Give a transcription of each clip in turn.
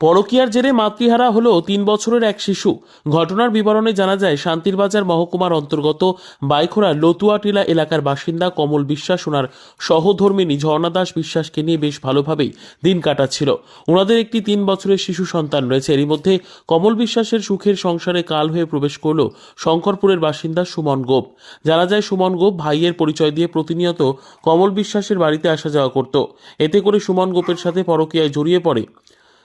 পরকীয়ার জেরে মাতৃহারা হল তিন বছরের এক শিশু। ঘটনার বিবরণে জানা যায় শান্তিরবাজার মহকুমার অন্তর্গত বাইখোড়া লতুয়াটিলা এলাকার বাসিন্দা কমল বিশ্বাস ওনার সহধর্মিনী ঝর্ণা দাস বিশ্বাসকে নিয়ে বেশ ভালোভাবেই দিন কাটাচ্ছিল। ওনাদের একটি তিন বছরের শিশু সন্তান রয়েছে। এরই মধ্যে কমল বিশ্বাসের সুখের সংসারে কাল হয়ে প্রবেশ করল শঙ্করপুরের বাসিন্দা সুমন গোপ। জানা যায়, সুমন গোপ ভাইয়ের পরিচয় দিয়ে প্রতিনিয়ত কমল বিশ্বাসের বাড়িতে আসা যাওয়া করত। এতে করে সুমন গোপের সাথে পরকীয়ায় জড়িয়ে পড়ে।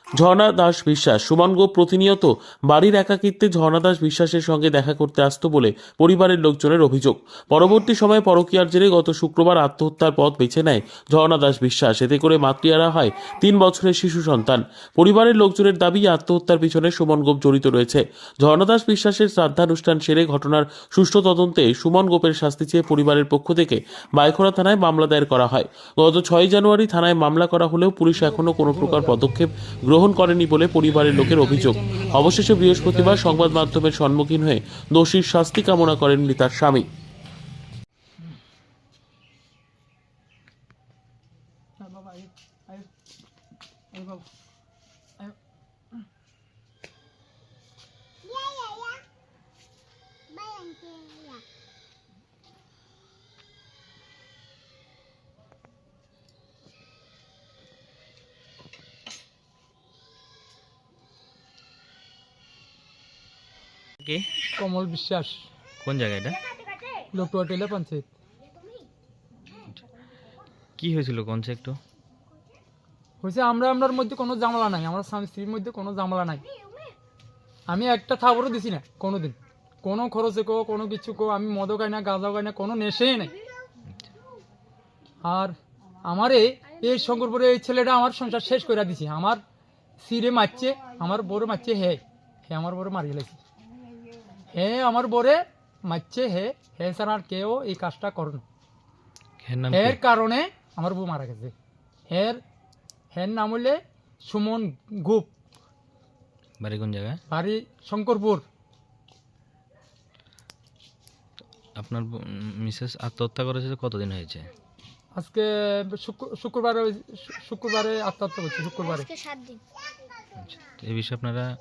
ঝর্ণা দাস বিশ্বাস। সুমন গোপ প্রতিনিয়ত বাড়ির একাকিত্বে ঝর্ণা দাস বিশ্বাসের সঙ্গে দেখা করতে আসতো বলে পরিবারের লোকজনের অভিযোগ। পরবর্তী সময়ে পরকীয়ার জেরে গত শুক্রবার আত্মহত্যার পথ বেছে নেয় ঝর্ণা দাস বিশ্বাস। এতে করে মাতৃহারা হয় তিন বছরের শিশু সন্তান। পরিবারের লোকজনের দাবি, আত্মহত্যার পিছনে সুমন গোপ জড়িত রয়েছে। ঝর্ণা দাস বিশ্বাসের শ্রাদ্ধানুষ্ঠান সেরে ঘটনার সুষ্ঠু তদন্তে সুমন গোপের শাস্তি চেয়ে পরিবারের পক্ষ থেকে বাইখোড়া থানায় মামলা দায়ের করা হয়। গত ছয় জানুয়ারি থানায় মামলা করা হলেও পুলিশ এখনও কোনো প্রকার পদক্ষেপ গ্রহণ করেনি বলে পরিবারের লোকের অভিযোগ। অবশেষে বৃহস্পতিবার সংবাদ মাধ্যমের সম্মুখীন হয়ে দোষীর শাস্তি কামনা করেন মৃতার স্বামী। Ah, বাবা কি কমল বিশ্বাস। কোন জায়গা এটা লটুয়া টেলা পঞ্চায়েত। কি হয়েছিল কোন সে একটু হয়েছে আমরা আমরার মধ্যে কোনো জামালা নাই আমার স্বামী স্ত্রীর মধ্যে কোনো জামালা নাই। আমি একটা থাবরও দিছি না কোনো দিন কোনো খরচে কো কোনো কিছু কো আমি মদও খাই না গাঁজাও খাই না কোনো নেশেই নাই। আর আমারে এই শঙ্করপুরে এই ছেলেটা আমার সংসার শেষ করে দিছে। আমার সিরে মারছে আমার বড় মারছে হে হে আমার বড় মারি গেলেছে হে আমার বরে মারছে হে হে স্যার আর কেউ এই কাজটা করুন। এর এর কারণে আমার বউ মারা গেছে। হের হের নাম হলে সুমন গুপ বাড়ি কোন জায়গায়? বাড়ি শঙ্করপুর। আপনার মিসেস আত্মহত্যা করেছে কতদিন হয়েছে? আজকে শুক্র- শুক্রবারে ওই- শুক্রবারে আত্মহত্যা করছে শুক্রবারে। আজকে সাত দিন। আচ্ছা এই বিষয়ে আপনারা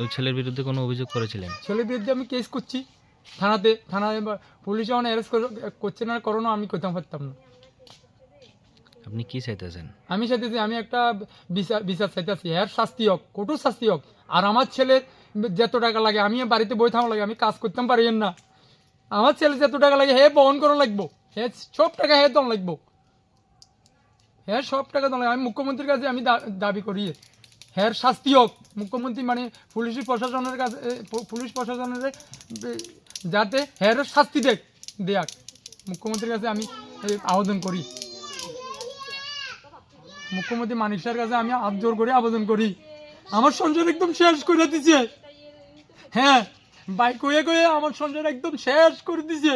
ওই ছেলের বিরুদ্ধে কোনো অভিযোগ করেছিলেন? ছেলের বিরুদ্ধে আমি কেস করছি। থানাতে থানায় পুলিশ যখন অ্যারেস্ট করছে না করোনা আমি করতে পারতাম না। আপনি কি চাইতেছেন? আমি চাইতেছি আমি একটা বিচার বিচার চাইতেছি। এর শাস্তি হোক কঠোর শাস্তি হোক। আর আমার ছেলের যত টাকা লাগে আমি বাড়িতে বই থাকা লাগে আমি কাজ করতাম পারি না। আমার ছেলে যত টাকা লাগে হে বহন করা লাগবো। হে সব টাকা হে দম লাগবো। হ্যাঁ সব টাকা দম লাগবে। আমি মুখ্যমন্ত্রীর কাছে আমি দাবি করি। হ্যাঁ শাস্তি হোক। মুখ্যমন্ত্রী মানে পুলিশ প্রশাসনের কাছে পুলিশ প্রশাসনের যাতে হ্যাঁ শাস্তি দেখ, দেয়াক। মুখ্যমন্ত্রীর কাছে আমি আবেদন করি। মুখ্যমন্ত্রী মানিকসার কাছে আমি হাত জোর করে আবেদন করি। আমার সংসার একদম শেষ করে দিছে। হ্যাঁ বাইক কয়ে কয়ে আমার সংসার একদম শেষ করে দিছে।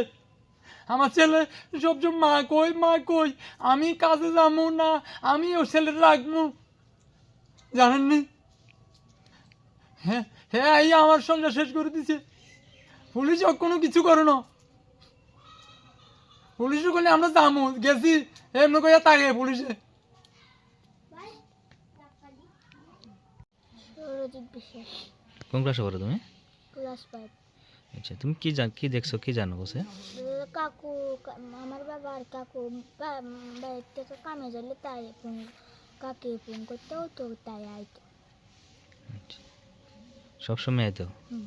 আমার ছেলে সবসময় মা কই মা কই? আমি কাজে যাব না আমি ও ছেলে রাখব। জানেননি? হ্যাঁ হ্যাঁ এই আমার সঙ্গে শেষ করে দিছে। পুলিশ কোনো কিছু করে না। পুলিশও করলে আমরা যাব গেছি এমনি কইয়া তাকে পুলিশে। কোন ক্লাসে পড়ো তুমি? Class five. আচ্ছা তুমি কি জান কি দেখছ কি জানো বসে? কাকু আমার বাবা আর কাকু বা- বাইরে থেকে কামে গেলে তাই ফোন কাকে ফোন করতে হতো তাই আইতো সব সবসময় এত? হুম।